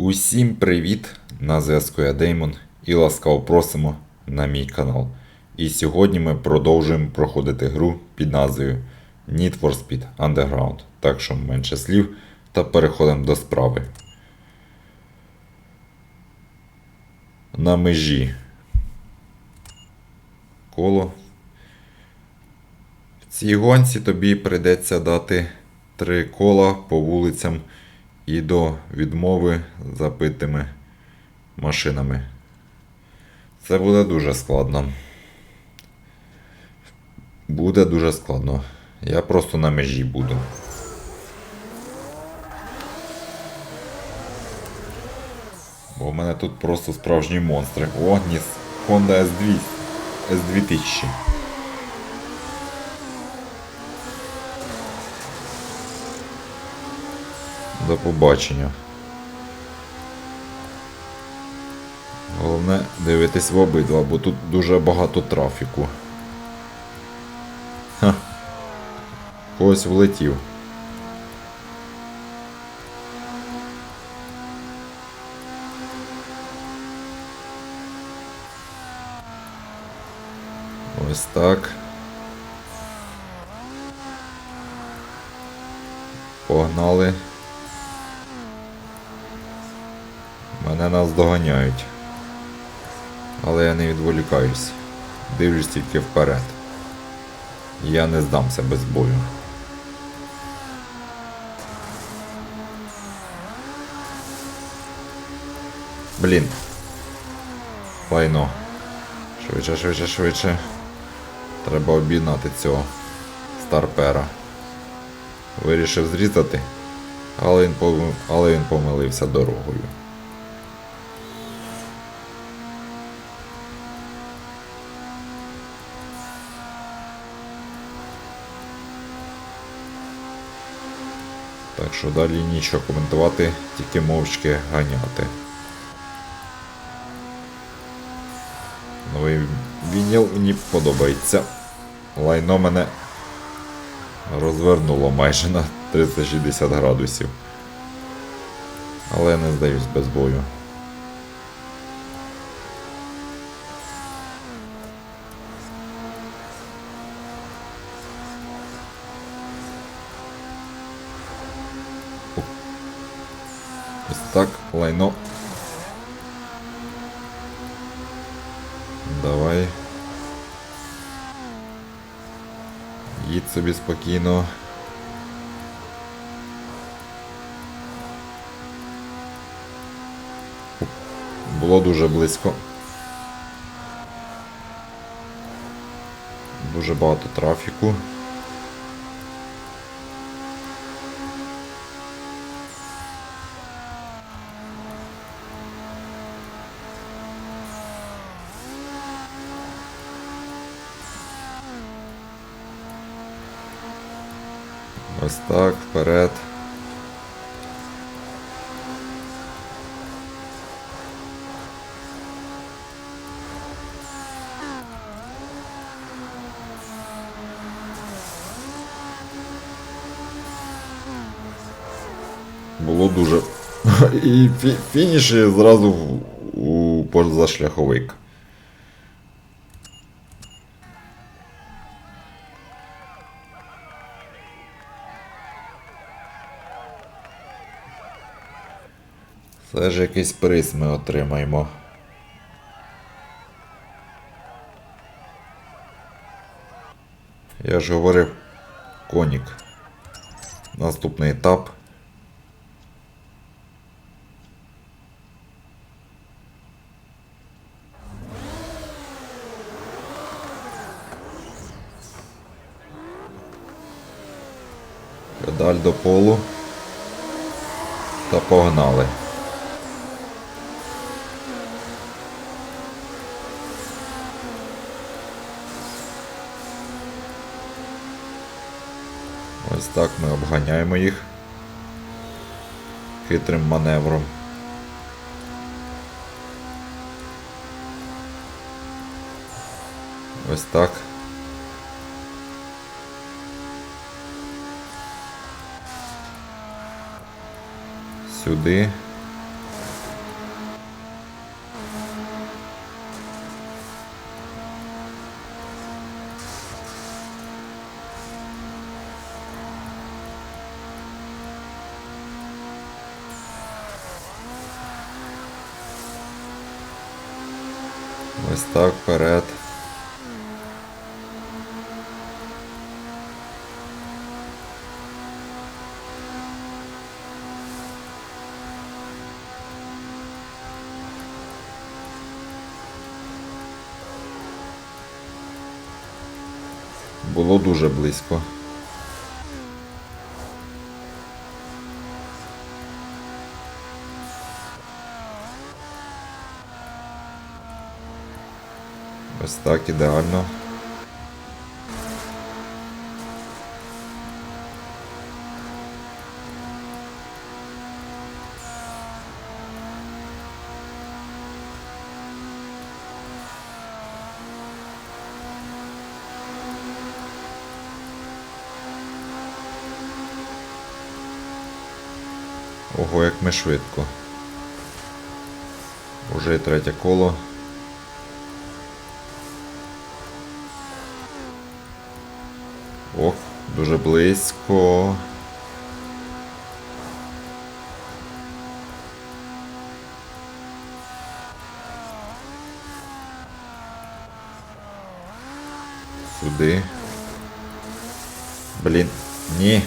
Усім привіт! На зв'язку я Деймон і ласкаво просимо на мій канал. І сьогодні ми продовжуємо проходити гру під назвою Need for Speed Underground. Так що менше слів та переходимо до справи. На межі коло. В цій гонці тобі прийдеться дати три кола по вулицям і до відмови забитими машинами. Це буде дуже складно. Буде дуже складно. Я просто на межі буду. Бо в мене тут просто справжні монстри. О, ніс. Honda S200. S2000. До побачення. Головне дивитись в обидва, бо тут дуже багато трафіку. Ха. Когось влетів. Ось так. Погнали. Мене нас доганяють. Але я не відволікаюсь. Дивлюсь тільки вперед. Я не здамся без бою. Блін. Лайно. Швидше, швидше, швидше. Треба об'єднати цього старпера. Вирішив зрізати, але він, пом- але він помилився дорогою. Так що далі нічого коментувати, тільки мовчки ганяти. Новий вініл мені подобається. Лайно мене розвернуло майже на 360 градусів. Але не здаюсь без бою. Ось так, лайно. Давай. Їдь собі спокійно. Було дуже близько. Дуже багато трафіку. Ось так, вперед. Було дуже. І фі- фініш зразу у позашляховик. Все ж якийсь приз ми отримаємо. Я ж говорив конік. Наступний етап. Педаль до полу. Та погнали. Ось так ми обганяємо їх хитрим маневром. Ось так. Сюди. Ось вперед. Було дуже близько. Ось так ідеально. Ого, як ми швидко. Уже третє коло. Дуже близько. Сюди. Блін, ні.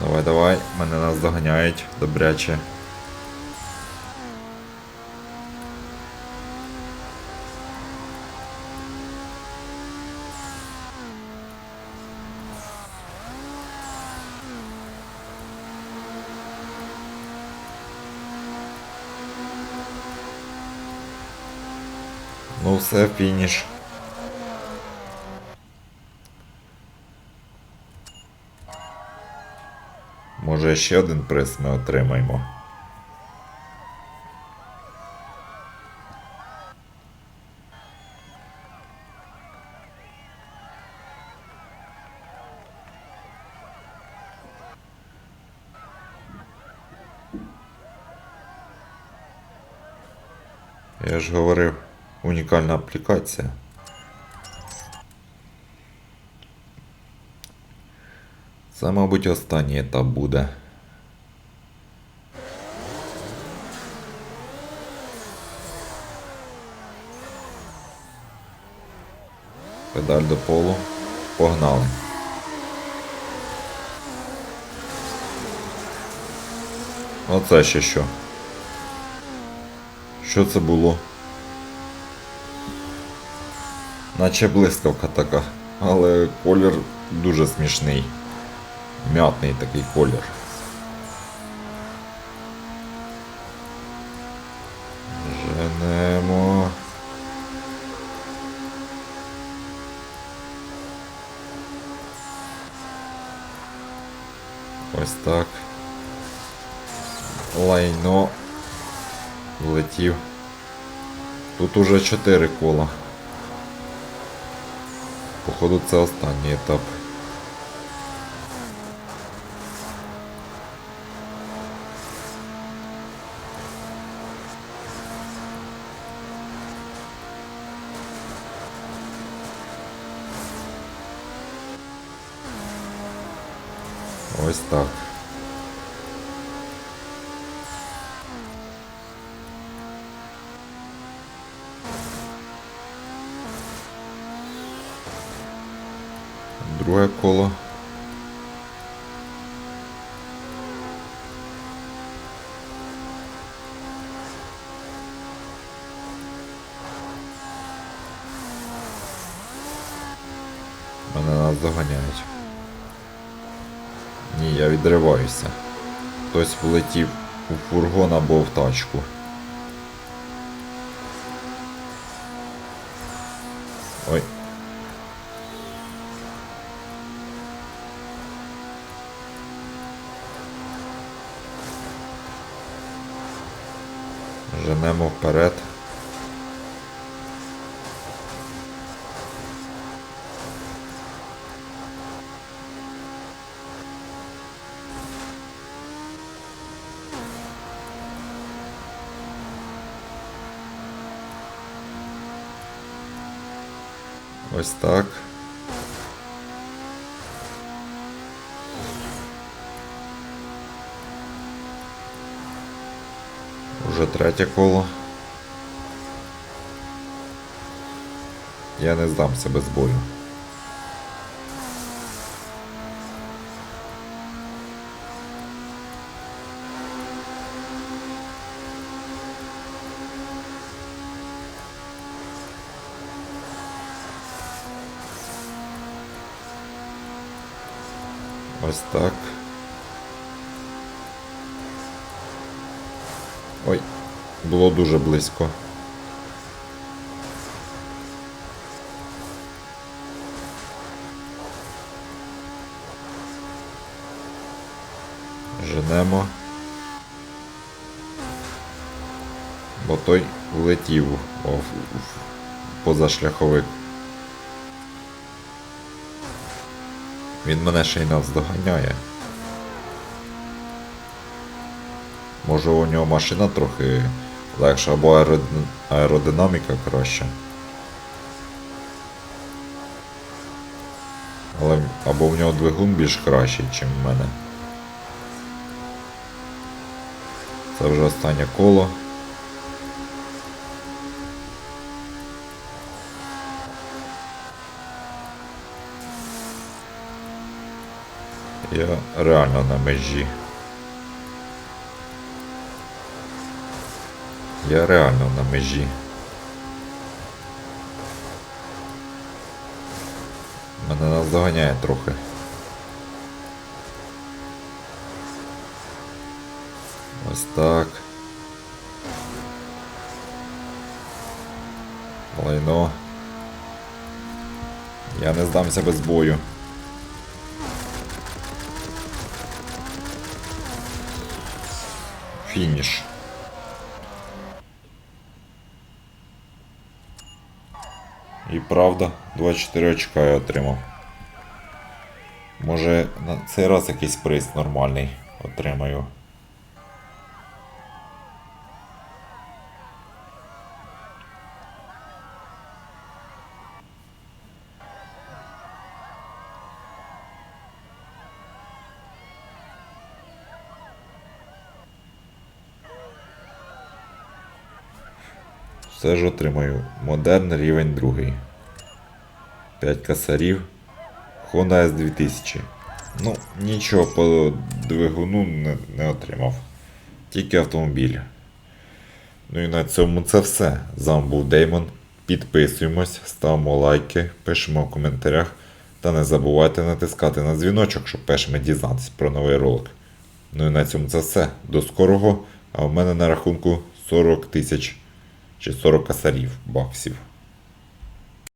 Давай, давай, мене нас доганяють добряче. Ну все, фініш. Може ще один приз ми отримаємо. Я ж говорив, унікальна аплікація. Це, мабуть, останній етап буде. Педаль до полу. Погнали. Оце ще що. Що це було? Наче блискавка така, але колір дуже смішний. Мятний такий колір. Женемо. Ось так. Лайно влетів. Тут уже 4 кола. Походу це останній етап. Ось так. Друге коло. Мене нас доганяють. Ні, я відриваюся. Хтось влетів у фургон або в тачку. Ой. Женемо вперед. Ось так. Уже третє коло. Я не здамся без бою. Ось так. Було дуже близько. Женемо. Бо той влетів о, в- позашляховик. Він мене ще й наздоганяє. Може у нього машина трохи легша або аеродинаміка краща. Але або в нього двигун більш кращий, ніж в мене. Це вже останнє коло. Я реально на межі. Я реально на межі. Мене наздоганяє трохи. Ось так. Лайно. Я не здамся без бою. Фініш. І правда, 24 очка я отримав. Може на цей раз якийсь приз нормальний отримаю. Все ж отримаю. Модерн рівень другий. 5 косарів. Honda S2000. Ну, нічого по двигуну не, не отримав. Тільки автомобіль. Ну і на цьому це все. З вами був Деймон. Підписуємось, ставимо лайки, пишемо в коментарях. Та не забувайте натискати на дзвіночок, щоб першими дізнатися про новий ролик. Ну і на цьому це все. До скорого. А в мене на рахунку 40 тисяч чи 40 косарів баксів.